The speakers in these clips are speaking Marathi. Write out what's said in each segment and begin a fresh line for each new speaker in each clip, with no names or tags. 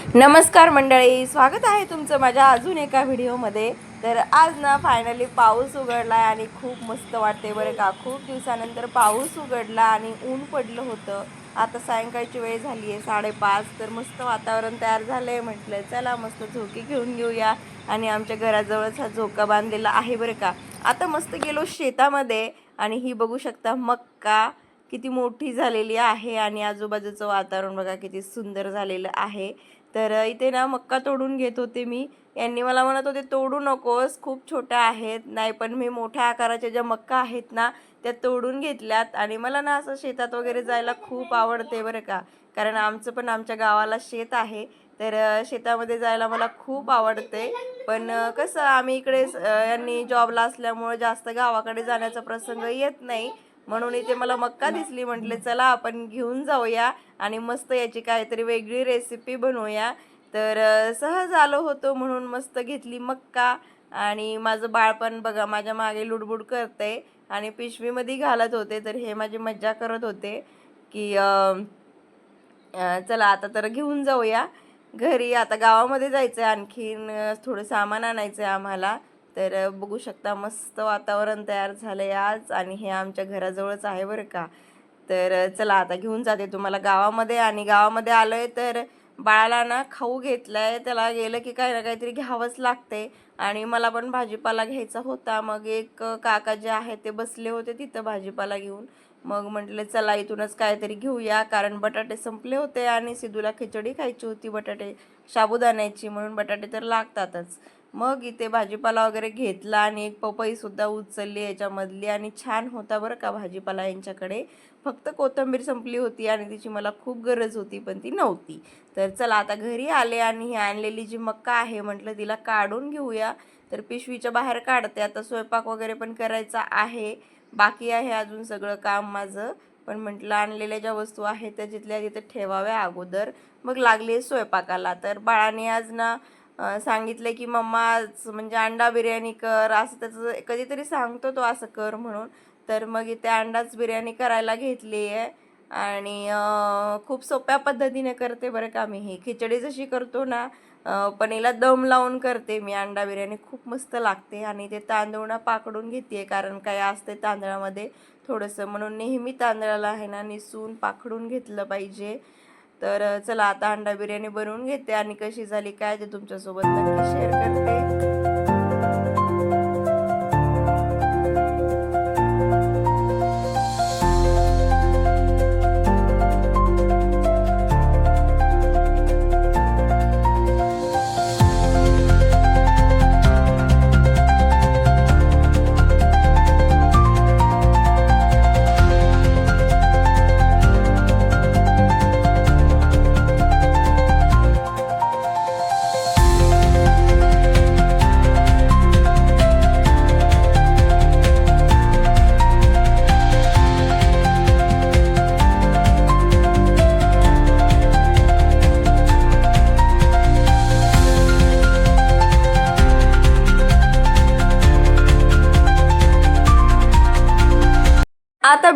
नमस्कार मंडळी स्वागत आहे तुमचं माझ्या अजून एका व्हिडिओमध्ये. तर आज ना फायनली पाऊस उघडला आहे आणि खूप मस्त वाटते बरं का. खूप दिवसानंतर पाऊस उघडला आणि ऊन पडलं होतं. आता सायंकाळची वेळ झाली आहे साडेपाच. तर मस्त वातावरण तयार झालं आहे म्हटलं चला मस्त झोके घेऊन घेऊया. आणि आमच्या घराजवळच हा झोका बांधलेला आहे बरं का. आता मस्त गेलो शेतामध्ये आणि ही बघू शकता मक्का किती मोठी झालेली आहे आणि आजूबाजूचं वातावरण बघा किती सुंदर झालेलं आहे. तर इथे ना मक्का तोडून घेत होते मी. यांनी मला म्हणत होते तोडू नकोस खूप छोट्या आहेत. नाही पण मी मोठ्या आकाराच्या ज्या मक्का आहेत ना त्या तोडून घेतल्यात. आणि मला ना असं शेतात वगैरे जायला खूप आवडते बरं का. कारण आमचं पण आमच्या गावाला शेत आहे. तर शेतामध्ये जायला मला खूप आवडते. पण कसं आम्ही इकडे स- यांनी जॉबला असल्यामुळे जास्त गावाकडे जाण्याचा प्रसंग येत नाही. म्हणून इथे मला मक्का दिसली. म्हटले चला आपण घेऊन जाऊया आणि मस्त याची काहीतरी वेगळी रेसिपी बनवूया. तर सहज आलो होतो म्हणून मस्त घेतली मक्का. आणि माझं बाळपण बघा माझ्या मागे लुडबुड करते आणि पिशवीमध्ये घालत होते. तर हे माझी मज्जा करत होते की चला आता तर घेऊन जाऊया. घरी आता गावामध्ये जायचं आहे आणखीन थोडं सामान आणायचं आहे आम्हाला. तर बघू शकता मस्त वातावरण तयार झालं आहे आज आणि हे आमच्या घराजवळच आहे बरं का. तर चला आता घेऊन जाते तुम्हाला गावामध्ये आणि गावामध्ये आलो आहे तर बाळाला ना खाऊ घेतलाय. त्याला गेलं की काही ना काहीतरी घ्यावंच लागते आणि मला पण भाजीपाला घ्यायचा होता. मग एक काका जे आहे ते बसले होते तिथं भाजीपाला घेऊन. मग म्हटलं चला इथूनच काहीतरी घेऊया कारण बटाटे संपले होते आणि सिद्धूला खिचडी खायची होती. बटाटे साबुदाण्याची म्हणून बटाटे तर लागतातच. मग इथे भाजीपाला वगैरे घेतला आणि एक पपईसुद्धा उचलली याच्यामधली आणि छान होता बरं का भाजीपाला यांच्याकडे. फक्त कोथिंबीर संपली होती आणि तिची मला खूप गरज होती पण ती नव्हती. तर चला आता घरी आले आणि ही आणलेली जी मक्का आहे म्हटलं तिला काढून घेऊया. तर पिशवीच्या बाहेर काढते. आता स्वयंपाक वगैरे पण करायचा आहे. बाकी आहे अजून सगळं काम माझं. पण म्हटलं आणलेल्या ज्या वस्तू आहेत त्या जिथल्या तिथे ठेवाव्या अगोदर. मग लागली स्वयंपाकाला. तर बाळाने आज ना सांगितलं की मम्मा आज म्हणजे अंडा बिर्याणी कर असं त्याचं कधीतरी सांगतो तो असं कर म्हणून. तर मग इथे अंडाच बिर्याणी करायला घेतली आहे. आणि खूप सोप्या पद्धतीने करते बरं का मी ही. खिचडी जशी करतो ना पण हिला दम लावून करते मी अंडा बिर्याणी. खूप मस्त लागते आणि ते तांदूळ ना पाकडून घेते कारण काय असते तांदळामध्ये थोडंसं म्हणून नेहमी तांदळाला आहे ना निसून पाखडून घेतलं पाहिजे. तर चला आता अंडा बिर्याणी बनवून घेते आणि कशी झाली काय ते तुमच्यासोबत नक्की शेअर करते.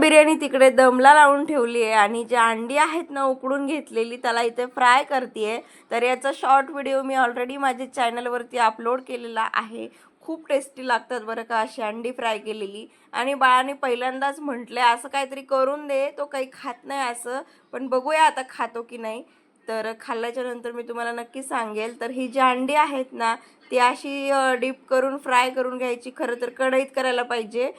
बिर्याणी तिकडे दमला लावून ठेवली आहे आणि जे अंडी आहेत ना उकडून घेतलेली त्याला इथे फ्राय करते तर याचा शॉर्ट व्हिडिओ मी ऑलरेडी माझ्या चॅनलवरती अपलोड केलेला आहे. खूप टेस्टी लागतात बरं का अशी अंडी फ्राय केलेली. आणि बाळाने पहिल्यांदाच म्हटलं असं काहीतरी करून दे तो काही खात नाही असं. पण बघूया आता खातो की नाही. तर खाल्ल्याच्या नंतर मी तुम्हाला नक्की सांगेल. तर ही जी अंडी आहेत ना ती अशी डीप करून फ्राय करून घ्यायची. खरं तर कढईत करायला पाहिजे.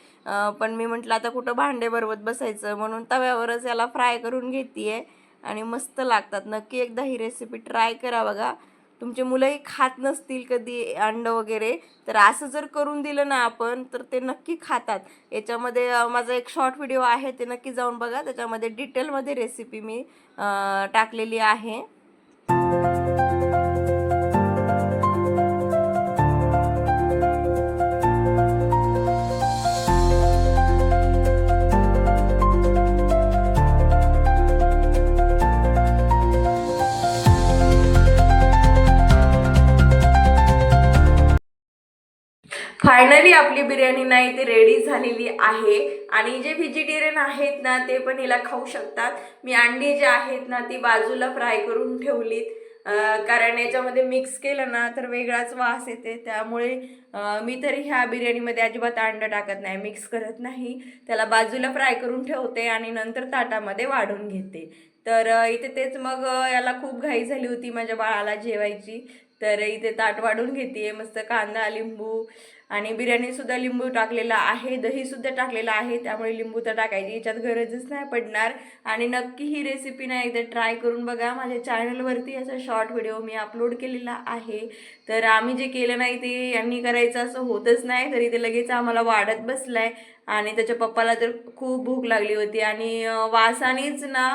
पण मी म्हटलं आता कुठं भांडे भरवत बसायचं? म्हणून तव्यावरच याला फ्राय करून घेते आहे आणि मस्त लागतात. नक्की एकदा ही रेसिपी ट्राय करा बघा. तुमचे मुलंही खात नसतील कधी अंड वगैरे तर असं जर करून दिलं ना आपण तर ते नक्की खातात. याच्यामध्ये माझा एक शॉर्ट व्हिडिओ आहे ते नक्की जाऊन बघा. त्याच्यामध्ये डिटेलमध्ये रेसिपी मी टाकलेली आहे. फायनली आपली बिर्याणी नाही ती रेडी झालेली आहे. आणि जे व्हेजिटेरियन आहेत ना ते पण हिला खाऊ शकतात. मी अंडी जे आहेत ना ती बाजूला फ्राय करून ठेवलीत. कारण याच्यामध्ये मिक्स केलं ना तर वेगळाच वास येते. त्यामुळे मी तरी ह्या बिर्याणीमध्ये अजिबात अंडं टाकत नाही मिक्स करत नाही. त्याला बाजूला फ्राय करून ठेवते आणि नंतर ताटामध्ये वाढून घेते. तर इथे तेच मग याला खूप घाई झाली होती माझ्या बाळाला जेवायची. तर इथे ताट वाढून घेते मस्त कांदा लिंबू आणि बिर्याणीसुद्धा लिंबू टाकलेला आहे दहीसुद्धा टाकलेलं आहे. त्यामुळे लिंबू तर टाकायची याच्यात गरजच नाही पडणार. आणि नक्की ही रेसिपी ना एकदा ट्राय करून बघा. माझ्या चॅनलवरती याचा शॉर्ट व्हिडिओ मी अपलोड केलेला आहे. तर आम्ही जे केलं नाही ते यांनी करायचं असं होतच नाही. तरी ते लगेच आम्हाला वाढत बसलाय. आणि त्याच्या पप्पाला तर खूप भूक लागली होती. आणि वासानेच ना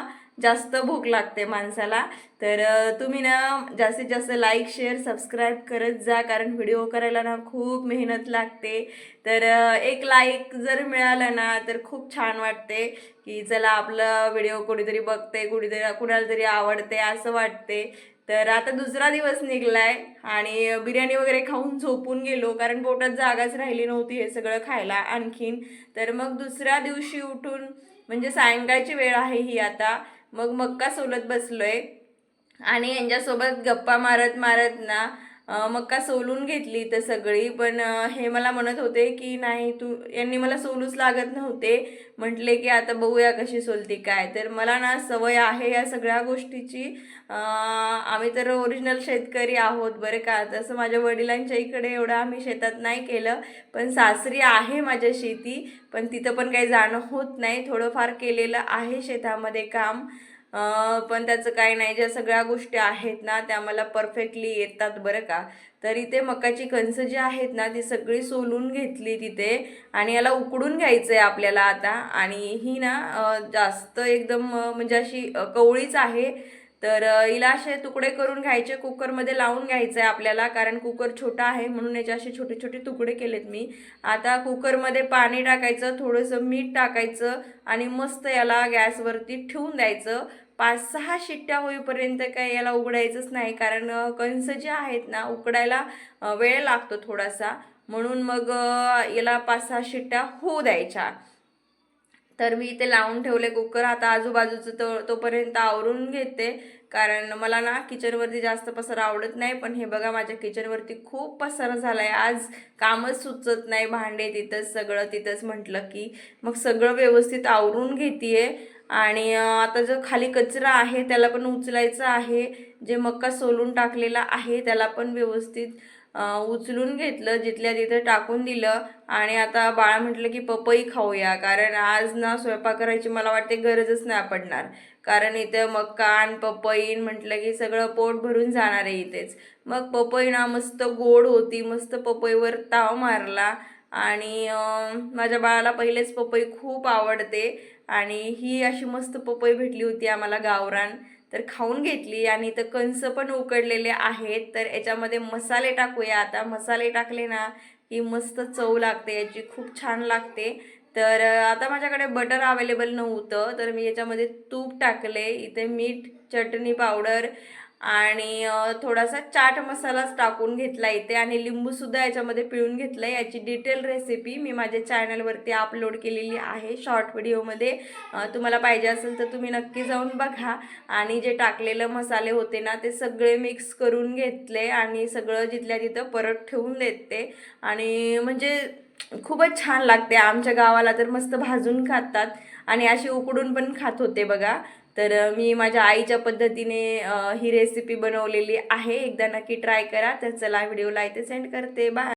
जास्त भूक लागते माणसाला. तर तुम्ही ना जास्तीत जास्त लाईक शेअर सबस्क्राईब करत जा. कारण व्हिडिओ करायला ना खूप मेहनत लागते. तर एक लाईक जर मिळालं ना तर खूप छान वाटते. की चला आपला व्हिडिओ कोणीतरी बघते कुणीतरी कुणाला तरी आवडते असं वाटते. तर आता दुसरा दिवस निघलाय आणि बिर्याणी वगैरे खाऊन झोपून गेलो. कारण पोटात जागाच राहिली नव्हती हे सगळं खायला आणखीन. तर मग दुसऱ्या दिवशी उठून म्हणजे सायंकाळची वेळ आहे ही आता मग मक्का सोलत बसलोय. आणि यांच्यासोबत गप्पा मारत मारत ना मक्का सोलून घेतली तर सगळी? पण हे मला म्हणत होते की नाही तू यांनी मला सोलूच लागत नव्हते. म्हटले की आता बघूया कशी सोलती काय. तर मला ना सवय आहे या सगळ्या गोष्टीची. आम्ही तर ओरिजिनल शेतकरी आहोत बरं का? तसं माझ्या वडिलांच्या इकडे एवढं आम्ही शेतात नाही केलं. पण सासरी आहे माझ्या शेती पण तिथं पण काही जाणं होत नाही. थोडंफार केलेलं आहे शेतामध्ये काम. पण त्याचं काही नाही. ज्या सगळ्या गोष्टी आहेत ना त्या मला परफेक्टली येतात बरं का. तर इथे मकाची कणसं जी आहेत ना ती सगळी सोलून घेतली तिथे आणि याला उकडून घ्यायचं आहे आपल्याला आता. आणि ही ना जास्त एकदम म्हणजे अशी कवळीच आहे. तर हिला असे तुकडे करून घ्यायचे कुकरमध्ये लावून घ्यायचं आहे आपल्याला कारण कुकर छोटा आहे म्हणून याचे असे छोटे छोटे तुकडे केलेत मी. आता कुकरमध्ये पाणी टाकायचं थोडंसं मीठ टाकायचं आणि मस्त याला गॅसवरती ठेवून द्यायचं. पाच सहा शिट्ट्या होईपर्यंत काय याला उघडायचंच नाही कारण कंस कणसं जे आहेत ना उकडायला वेळ लागतो थोडासा. म्हणून मग याला पाच सहा शिट्ट्या होऊ द्यायच्या. तर मी इथे लावून ठेवले कुकर. आता आजूबाजूचं तो तोपर्यंत आवरून घेते. कारण मला ना किचनवरती जास्त पसारा आवडत नाही. पण हे बघा माझ्या किचनवरती खूप पसारा झाला आहे आज कामच सुचत नाही. भांडे तिथंच सगळं तिथंच म्हटलं की. मग सगळं व्यवस्थित आवरून घेते आणि आता जो खाली कचरा आहे त्याला पण उचलायचं आहे. जे मक्का सोलून टाकलेला आहे त्याला पण व्यवस्थित उचलून घेतलं जिथल्या तिथं टाकून दिलं. आणि आता बाळा म्हटलं की पपई खाऊया. कारण आज ना स्वयंपाक करायची मला वाटते गरजच नाही पडणार. कारण इथं मकान आणि पपईन म्हटलं की सगळं पोट भरून जाणार आहे इथेच. मग पपई ना मस्त गोड होती मस्त पपईवर ताव मारला. आणि माझ्या बाळाला पहिलेच पपई खूप आवडते. आणि ही अशी मस्त पपई भेटली होती आम्हाला गावरान. तर खाऊन घेतली आणि इथं कंस पण उकडलेले आहेत. तर याच्यामध्ये मसाले टाकूया. आता मसाले टाकले ना की मस्त चव लागते याची खूप छान लागते. तर आता माझ्याकडे बटर अवेलेबल नव्हतं. तर मी याच्यामध्ये तूप टाकले इथे मीठ चटणी पावडर आणि थोडासा चाट मसालाच टाकून घेतला इथे आणि लिंबूसुद्धा याच्यामध्ये पिळून घेतलं. याची डिटेल रेसिपी मी माझ्या चॅनलवरती अपलोड केलेली आहे शॉर्ट व्हिडिओमध्ये तुम्हाला पाहिजे असेल तर तुम्ही नक्की जाऊन बघा. आणि जे टाकलेलं मसाले होते ना ते सगळे मिक्स करून घेतले आणि सगळं जिथल्या तिथं परत ठेवून देते. आणि म्हणजे खूपच छान लागते. आमच्या गावाला तर मस्त भाजून खातात आणि अशी उकडून पण खात होते बघा. तर मी माझ्या आईच्या पद्धतीने ही रेसिपी बनवलेली आहे. एकदा नक्की ट्राय करा. तर चला व्हिडिओला इथे सेंड करते. बाय